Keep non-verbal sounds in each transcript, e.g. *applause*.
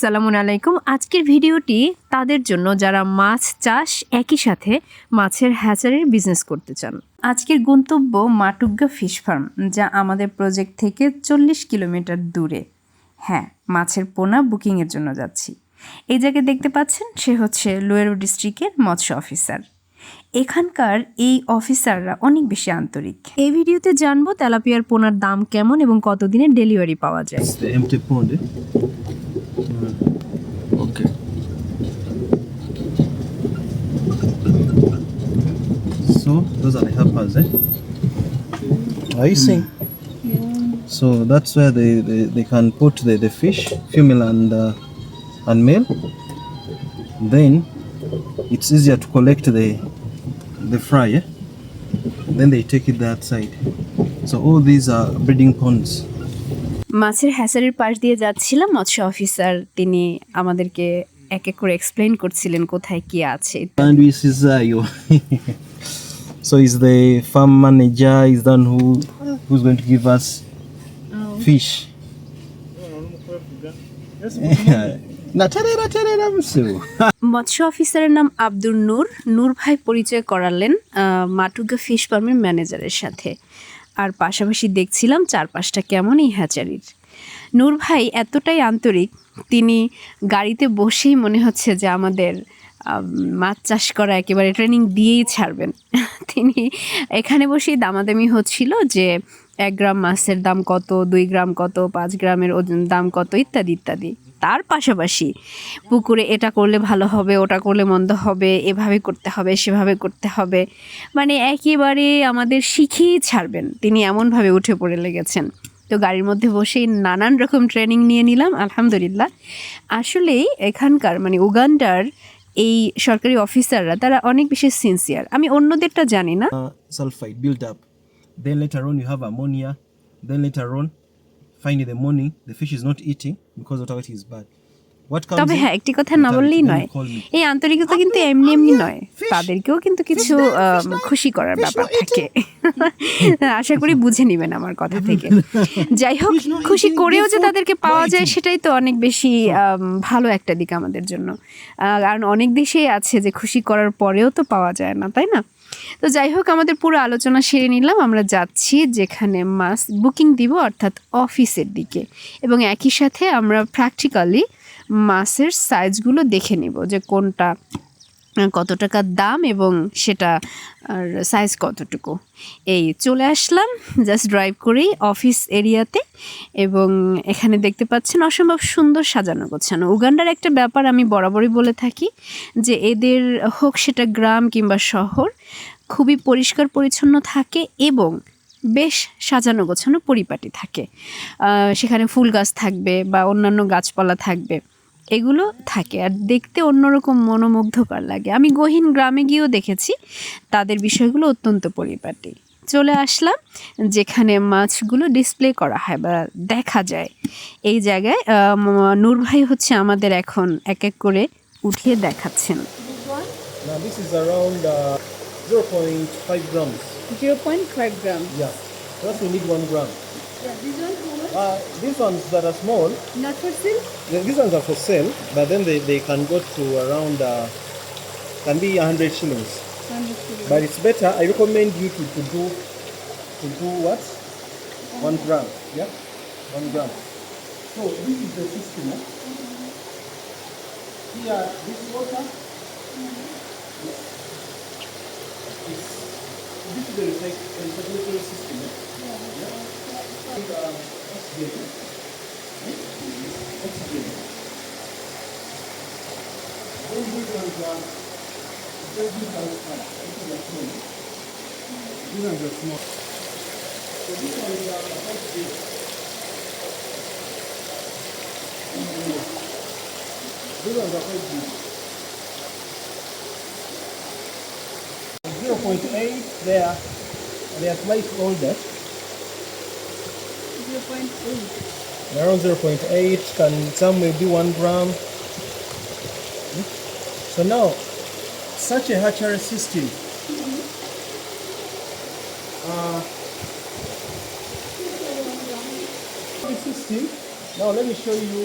সালামুন আলাইকুম। আজকের ভিডিওটি তাদের জন্য যারা মাছ চাষ একই সাথে মাছের হ্যাচারির বিজনেস করতে চান। আজকের গন্তব্য মাটুগ্গা ফিশ ফার্ম, যা আমাদের প্রজেক্ট থেকে চল্লিশ কিলোমিটার দূরে। হ্যাঁ মাছের পোনা বুকিংয়ের জন্য যাচ্ছি। এই জায়গায় দেখতে পাচ্ছেন, সে হচ্ছে লোয়েরো ডিস্ট্রিক্টের মৎস্য অফিসার এখানকার এই অফিসাররা অনেক বেশি আন্তরিক। এই ভিডিওতে জানব তেলাপিয়ার পোনার দাম কেমন এবং কতদিনের ডেলিভারি পাওয়া যায় It's the empty pond, eh? Okay. So those are the helpers, eh? Are you seeing? So that's where they, they, they can put the, the fish, female and uh, and male. Then it's easier to collect the the fry, eh? Then they take it that side. So all these are breeding ponds. মাছের হ্যাচারির পাশ দিয়ে যাচ্ছিলাম মৎস্য officer তিনি আমাদেরকে এক এক করে explain করছিলেন কোথায় কি আছে. So he's the farm manager, he's the one who who's going to give us fish. *laughs* Tarara msu. মৎস্য অফিসারের নাম আব্দুল নূর নূর ভাই পরিচয় করালেন আহ, মাটুগা ফিশ ফার্মের ম্যানেজারের সাথে আর পাশাপাশি দেখছিলাম চারপাশটা কেমন এই হ্যাচারির নূর ভাই এতটাই আন্তরিক তিনি গাড়িতে বসেই মনে হচ্ছে যে আমাদের আম, মাছ চাষ করা একেবারে ট্রেনিং দিয়েই ছাড়বেন। *laughs* তিনি এখানে বসেই দামাদামি হচ্ছিল যে এক গ্রাম মাছের দাম কত, দুই গ্রাম কত, পাঁচ গ্রামের ওজন দাম কত, ইত্যাদি ইত্যাদি। তার পাশাপাশি পুকুরে এটা করলে ভালো হবে, ওটা করলে মন্দ হবে, এভাবে করতে হবে, সেভাবে করতে হবে। মানে একেবারে আমাদের শিখিয়েই ছাড়বেন। তিনি এমনভাবে উঠে পড়ে লেগেছেন। তো গাড়ির মধ্যে বসেই নানান রকম ট্রেনিং নিয়ে নিলাম, আলহামদুলিল্লাহ। আসলেই এখানকার মানে উগান্ডার এই সরকারি অফিসাররা, তারা অনেক বেশি সিনসিয়ার আমি অন্যদেরটা জানি না। Sulphide build up then later on you have ammonia then later on finally the money the fish is not eating because ওটা ইট ইজ ব্যাড তবে হ্যাঁ একটি কথা না বললেই নয়. এই আন্তরিকতা কিন্তু এমনি এমনি নয়। তাদেরকেও কিন্তু কিছু খুশি করার ব্যাপার থাকে। *laughs* আশা করি *laughs* বুঝে নেবেন আমার কথা *laughs* থেকে। যাই হোক খুশি করেও যে তাদেরকে পাওয়া যায় সেটাই তো অনেক বেশি ভালো একটা দিক আমাদের জন্য। কারণ অনেক দেশেই আছে যে খুশি করার পরেও তো পাওয়া যায় না তাই না? তো যাই হোক আমাদের পুরো আলোচনা সেরে নিলাম। আমরা যাচ্ছি যেখানে মাস বুকিং দিব অর্থাৎ অফিসের দিকে। এবং একই সাথে আমরা প্র্যাকটিক্যালি মাছের সাইজগুলো দেখে নেব যে কোনটা কত টাকা দাম এবং সেটা, আর সাইজ কতটুকু। এই চলে আসলাম জাস্ট ড্রাইভ করেই অফিস এরিয়াতে এবং এখানে দেখতে পাচ্ছেন অসম্ভব সুন্দর সাজানো গোছানো। উগান্ডার একটা ব্যাপার আমি বরাবরই বলে থাকি যে এদের হোক সেটা গ্রাম কিংবা শহর, খুবই পরিষ্কার পরিচ্ছন্ন থাকে এবং বেশ সাজানো গোছানো পরিপাটি থাকে। সেখানে ফুল গাছ থাকবে বা অন্যান্য গাছপালা থাকবে। এগুলো থাকে আর দেখতে অন্যরকম মনোমুগ্ধকর লাগে আমি গহীন গ্রামে গিয়েও দেখেছি তাদের বিষয়গুলো অত্যন্ত পরিপাটি চলে আসলাম যেখানে মাছগুলো ডিসপ্লে করা হয় বা দেখা যায় এই জায়গায় নূর ভাই হচ্ছে আমাদের এখন এক এক করে উঠিয়ে দেখাচ্ছেন this uh, 0.5 grams. Zero point five gram Yeah. Plus we need one gram. Uh, these ones that are small. Not for sale? These ones are for sale, but then they, they can go to around, uh, can be 100 shillings. 100 shillings. But it's better, I recommend you to, to do, to do what? One gram, yeah? One gram. So this is the system. Eh? Here, this water. This, this is the recycling system. Eh? Yeah. Yeah together. Right? Or. All 0.8 they they are slightly older zero point eight Around 0.8 can some may be one gram. So now such a hatchery system. Uh, system now let me show you.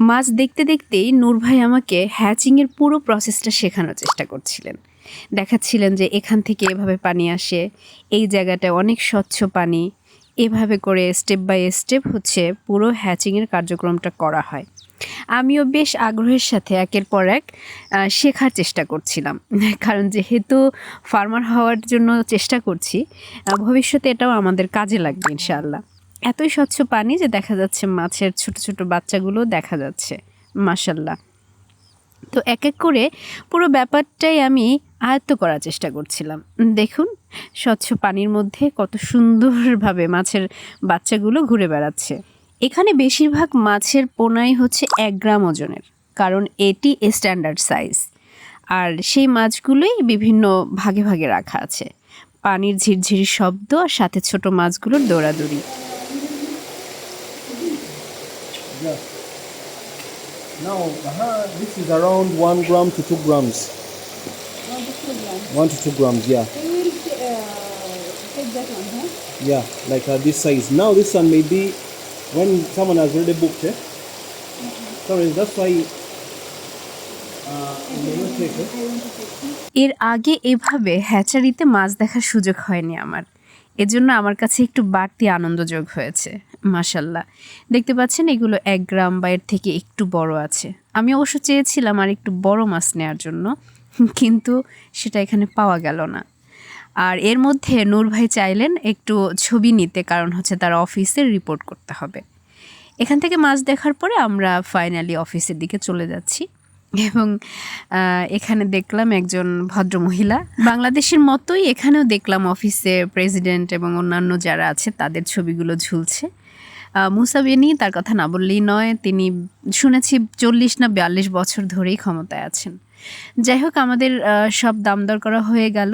মাছ দেখতে দেখতেই নূর ভাই আমাকে হ্যাচিংয়ের পুরো প্রসেসটা শেখানোর চেষ্টা করছিলেন। দেখাচ্ছিলেন যে এখান থেকে এভাবে পানি আসে এই জায়গাটায় অনেক স্বচ্ছ পানি এভাবে করে স্টেপ বাই স্টেপ হচ্ছে পুরো হ্যাচিংয়ের কার্যক্রমটা করা হয়। আমিও বেশ আগ্রহের সাথে একের পর এক শেখার চেষ্টা করছিলাম। *laughs* কারণ যেহেতু ফার্মার হওয়ার জন্য চেষ্টা করছি ভবিষ্যতে এটাও আমাদের কাজে লাগবে ইনশাআল্লাহ। এতই স্বচ্ছ পানি যে দেখা যাচ্ছে মাছের ছোট ছোট বাচ্চাগুলো দেখা যাচ্ছে মাশাল্লাহ তো এক এক করে পুরো ব্যাপারটাই আমি আয়ত্ত করার চেষ্টা করছিলাম। দেখুন স্বচ্ছ পানির মধ্যে কত সুন্দরভাবে মাছের বাচ্চাগুলো ঘুরে বেড়াচ্ছে। এখানে বেশিরভাগ মাছের পোনাই হচ্ছে এক গ্রাম ওজনের কারণ এটি স্ট্যান্ডার্ড সাইজ আর সেই মাছগুলোই বিভিন্ন ভাগে ভাগে রাখা আছে। পানির ঝিরঝিরি শব্দ আর সাথে ছোট মাছগুলোর দৌড়াদৌড়ি। Now, uh -huh, this is around one gram to two grams. One to two grams, yeah. Yeah, like uh, this size. Now this one may be when someone has already booked it. Sorry, that's why uh. এর আগে এভাবে হ্যাচারিতে মাছ দেখার সুযোগ হয়নি আমার এজন্য আমার কাছে একটু বাড়তি আনন্দযোগ হয়েছে মাসাল্লাহ দেখতে পাচ্ছেন এগুলো এক গ্রাম বা এর থেকে একটু বড় আছে আমি অবশ্য চেয়েছিলাম আর একটু বড় মাছ নেওয়ার জন্য কিন্তু সেটা এখানে পাওয়া গেল না। আর এর মধ্যে নূর ভাই চাইলেন একটু ছবি নিতে, কারণ হচ্ছে তার অফিসে রিপোর্ট করতে হবে। এখান থেকে মাছ দেখার পরে আমরা ফাইনালি অফিসের দিকে চলে যাচ্ছি। এবং এখানে দেখলাম একজন ভদ্র মহিলা বাংলাদেশের মতোই এখানেও দেখলাম অফিসে প্রেসিডেন্ট এবং অন্যান্য যারা আছে, তাদের ছবিগুলো ঝুলছে। আহ, মুসা বেনি তার কথা না বললেই নয় তিনি শুনেছি চল্লিশ না বিয়াল্লিশ বছর ধরেই ক্ষমতায় আছেন যাই হোক আমাদের সব দাম দর করা হয়ে গেল.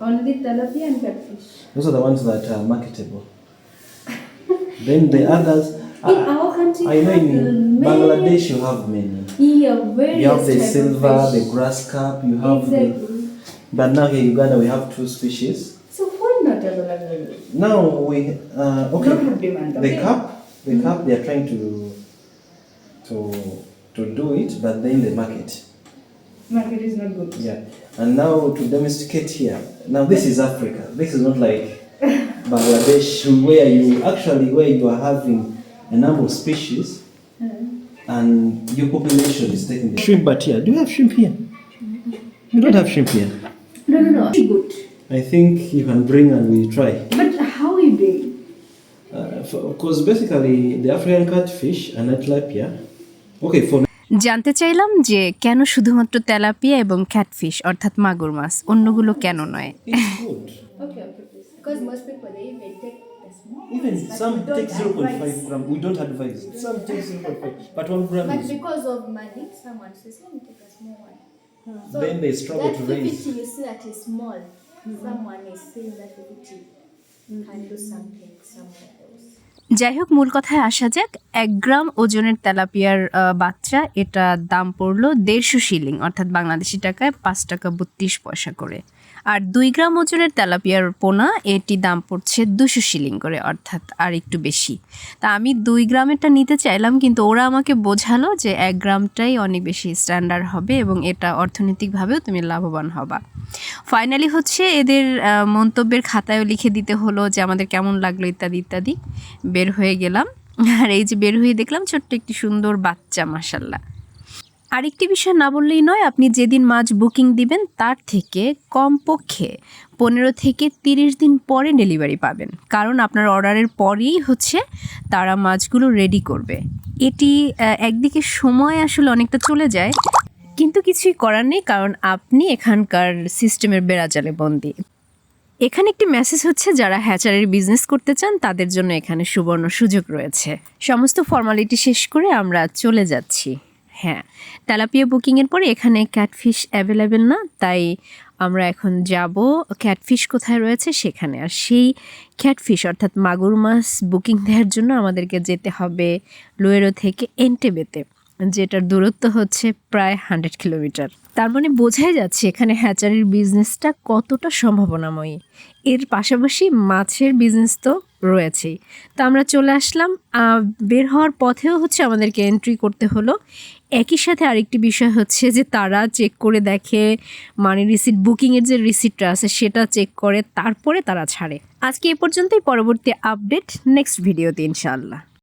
Only tilapia and catfish. Those are the ones that are marketable. then the others. In uh, our country, I know in many- Bangladesh you have many. Yeah, various You have the silver, fish. the grass carp, you have exactly. the. But now here in Uganda we have two species. Now we uh, okay. Don't demand, The okay? carp, the carp, they are trying to to to do it, but then the market. Market is not good. Yeah, and now to domesticate here. Now this is Africa. This is not like *laughs* Bangladesh, where you actually where you are having a number of species, mm-hmm. and your population is taking the shrimp. But here, do you have shrimp here? Mm-hmm. You don't have shrimp here. No, no, no. I think you can bring and we try. But how we bring? Because uh, basically the African catfish and tilapia. Okay, for জানতে চাইলাম যে কেন শুধুমাত্র tilapia এবং catfish অর্থাৎ মাগুর মাছ অন্যগুলো কেন নয় it's good. Okay, okay, please. Because most people they even some take 0.5 gram. We don't advise. Some take 0.5, but one gram But because of money, someone says, let me take a small one. So Then they struggle to raise. 50 you see that is small. Someone is saying that 50 can do something somewhere else. যাই হোক মূল কথায় আসা যাক। এক গ্রাম ওজনের তেলাপিয়ার বাচ্চা, এটা দাম পড়ল দেড়শো শিলিং, অর্থাৎ বাংলাদেশি টাকায় পাঁচ টাকা বত্রিশ পয়সা করে। আর দুই গ্রাম ওজনের তেলাপিয়ার পোনা, এটি দাম পড়ছে দুশো শিলিং করে, অর্থাৎ আর একটু বেশি। তা আমি দুই গ্রামেরটা নিতে চাইলাম, কিন্তু ওরা আমাকে বোঝালো যে এক গ্রামটাই অনেক বেশি স্ট্যান্ডার্ড হবে এবং এটা অর্থনৈতিকভাবেও তুমি লাভবান হবা। ফাইনালি হচ্ছে এদের মন্তব্যের খাতায়ও লিখে দিতে হলো যে আমাদের কেমন লাগল ইত্যাদি ইত্যাদি। বের হয়ে গেলাম। আর এই যে বের হয়ে দেখলাম ছোট্ট একটি সুন্দর বাচ্চা মাসাল্লাহ আরেকটি বিষয় না বললেই নয়, আপনি যেদিন মাছ বুকিং দিবেন, তার থেকে কমপক্ষে পনেরো থেকে তিরিশ দিন পরে ডেলিভারি পাবেন। কারণ আপনার অর্ডারের পরেই হচ্ছে তারা মাছগুলো রেডি করবে। এটি একদিকে সময় আসলে অনেকটা চলে যায়, কিন্তু কিছুই করার নেই, কারণ আপনি এখানকার সিস্টেমের বেড়াজালে বন্দি। এখানে একটি মেসেজ হচ্ছে, যারা হ্যাচারের বিজনেস করতে চান, তাদের জন্য এখানে সুবর্ণ সুযোগ রয়েছে। সমস্ত ফর্মালিটি শেষ করে আমরা চলে যাচ্ছি। হ্যাঁ তেলাপিয়া বুকিংয়ের পরে এখানে ক্যাটফিশ অ্যাভেলেবেল না, তাই আমরা এখন যাব। ক্যাটফিশ কোথায় রয়েছে? সেখানে। আর সেই ক্যাটফিশ অর্থাৎ মাগুর মাছ বুকিং দেওয়ার জন্য আমাদেরকে যেতে হবে লুয়েরো থেকে এন্টেবেতে যেটার দূরত্ব হচ্ছে প্রায় হান্ড্রেড কিলোমিটার তার মানে বোঝাই যাচ্ছে এখানে হ্যাচারির বিজনেসটা কতটা সম্ভাবনাময়ী। এর পাশাপাশি মাছের বিজনেস তো রয়েছেই। তো আমরা চলে আসলাম বের হওয়ার পথেও হচ্ছে আমাদেরকে এন্ট্রি করতে হলো। একই সাথে আরেকটি বিষয় হচ্ছে যে তারা চেক করে দেখে মানে রিসিট বুকিংয়ের যে রিসিটটা আছে সেটা চেক করে, তারপরে তারা ছাড়ে। আজকে এ পর্যন্তই, পরবর্তী আপডেট নেক্সট ভিডিওতে ইনশাআল্লাহ।